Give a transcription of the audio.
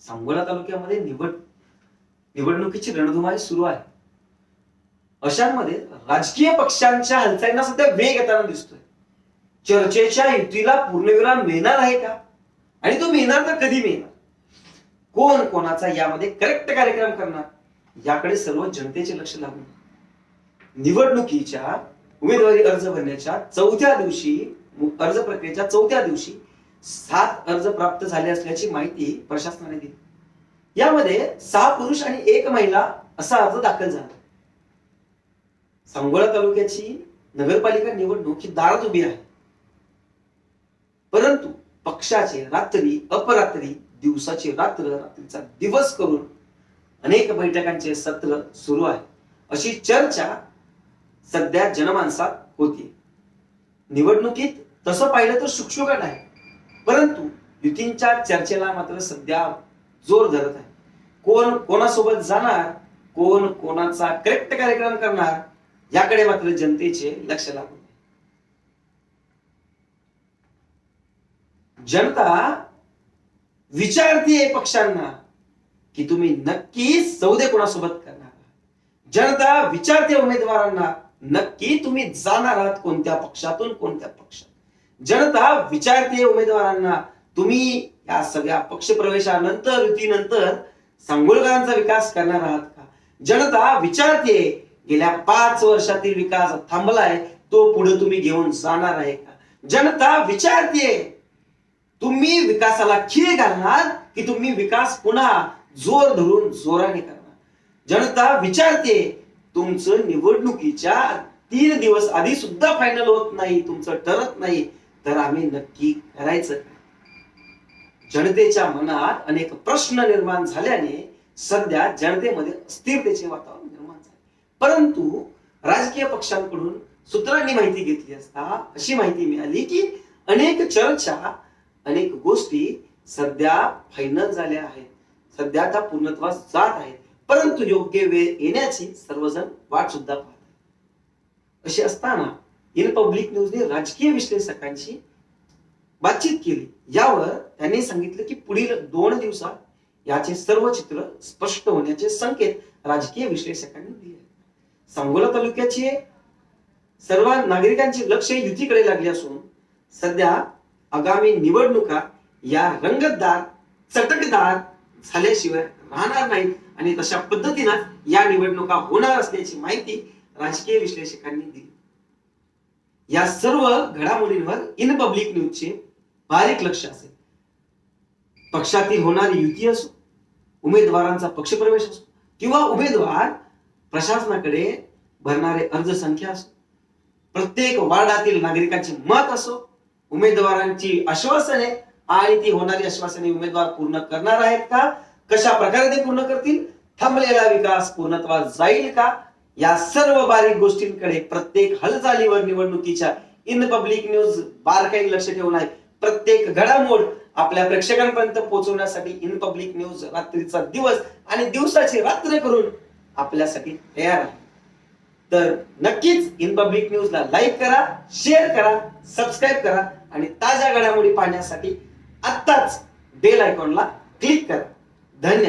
सांगोला तालुक्यामध्ये निवड निवडणुकीची रणधुमाळी सुरू आहे. अशांमध्ये राजकीय पक्षांच्या हालचालींना सध्या वेग येताना दिसतोय. चर्चेच्या युतीला पूर्णविराम मिळणार आहे का? आणि तो मिळणार तर कधी मिळणार? कोण कोणाचा यामध्ये करेक्ट कार्यक्रम करणार? याकडे सर्व जनतेचे लक्ष लागून. निवडणुकीच्या उमेदवारी अर्ज भरण्याच्या चौथ्या दिवशी अर्ज प्रक्रियेच्या चौथ्या दिवशी सात अर्ज प्राप्त झाले असल्याची माहिती प्रशासनाने दिली. यामध्ये सहा पुरुष आणि एक महिला असा अर्ज दाखल झाला. सांगोळा तालुक्याची नगरपालिका निवडणूक ही दारात उभी आहे. परंतु पक्षाचे रात्री अपरात्री दिवसाची रात्र रात्रीचा दिवस करून अनेक बैठकांचे सत्र सुरू आहे. अशी चर्चा सध्या जनमानसात होती निवडणुकीत तसं पाहिलं तर शुकशुकाट आहे. परंतु युतींच्या चर्चेला मात्र सध्या जोर धरत आहे. कोण कोणासोबत जाणार कोण कोणाचा करेक्ट कार्यक्रम करणार याकडे मात्र जनतेचे लक्ष लागून जनता विचारतीये पक्षांना की तुम्ही नक्की सौदे कोणासोबत करणार आहात. जनता विचारते उमेदवारांना नक्की तुम्ही जाणार आहात कोणत्या पक्षातून कोणत्या पक्षात जनता विचारते उमेदवारांना तुम्ही या सगळ्या पक्ष प्रवेशानंतर युतीनंतर सांगोलकरांचा विकास करणार आहात का? जनता विचारते गेल्या पाच वर्षातील विकास थांबलाय तो पुढे तुम्ही घेऊन जाणार आहे का? जनता विचारते तुम्ही विकासाला खीळ घालणार की तुम्ही विकास पुन्हा जोर धरून जोराने करणार? जनता विचारते तुमचं निवडणुकीच्या तीन दिवस आधी सुद्धा फायनल होत नाही तुमचं ठरत नाही तर आम्ही नक्की करायचं. जनतेच्या मनात अनेक प्रश्न निर्माण झाल्याने सध्या जनतेमध्ये अस्थिरतेचे वातावरण निर्माण झाले. परंतु राजकीय पक्षांकडून सूत्रांनी माहिती घेतली असता अशी माहिती मिळाली की अनेक चर्चा अनेक गोष्टी सध्या फायनल झाल्या आहेत. सध्या त्या पूर्णत्वास जात आहेत. परंतु योग्य वेळ येण्याची सर्वजण वाट सुद्धा पाहत अशी असताना इन पब्लिक न्यूजने राजकीय विश्लेषकांशी बातचीत केली. यावर त्यांनी सांगितलं की पुढील दोन दिवसात याचे सर्व चित्र स्पष्ट होण्याचे संकेत राजकीय विश्लेषकांनी दिले सांगोला तालुक्याचे सर्व नागरिकांचे लक्ष युतीकडे लागले असून सध्या आगामी निवडणुका या रंगतदार चटकदार झाल्याशिवाय राहणार नाहीत आणि तशा पद्धतीनं या निवडणुका होणार असल्याची माहिती राजकीय विश्लेषकांनी दिली. या सर्व घडामोडींवर इन पब्लिक न्यूजचे बारीक लक्ष असेल. पक्षातील होणारी युती असो उमेदवारांचा पक्षप्रवेश असो किंवा उमेदवार प्रशासनाकडे भरणारे अर्ज संख्या असो प्रत्येक वार्डातील नागरिकांचे मत असो उमेदवारांची आश्वासने आणि ती होणारी आश्वासने उमेदवार पूर्ण करणार आहेत का? कशा प्रकारे ते पूर्ण करतील? थांबलेला विकास पूर्णत्वास जाईल का? या सर्व बारीक गोष्टींकडे प्रत्येक हालचालीवर निवडणुकीच्या इन पब्लिक न्यूज बारकाईने लक्ष ठेवून आहे. प्रत्येक घडामोड आपल्या प्रेक्षकांपर्यंत पोहोचवण्यासाठी इन पब्लिक न्यूज रात्रीचा दिवस आणि दिवसाची रात्र करून आपल्यासाठी तयार आहे. तर नक्कीच इन पब्लिक न्यूजला लाईक करा शेअर करा सबस्क्राईब करा आणि ताज्या घडामोडी पाहण्यासाठी आत्ताच बेल आयकॉनला क्लिक करा. धन्यवाद.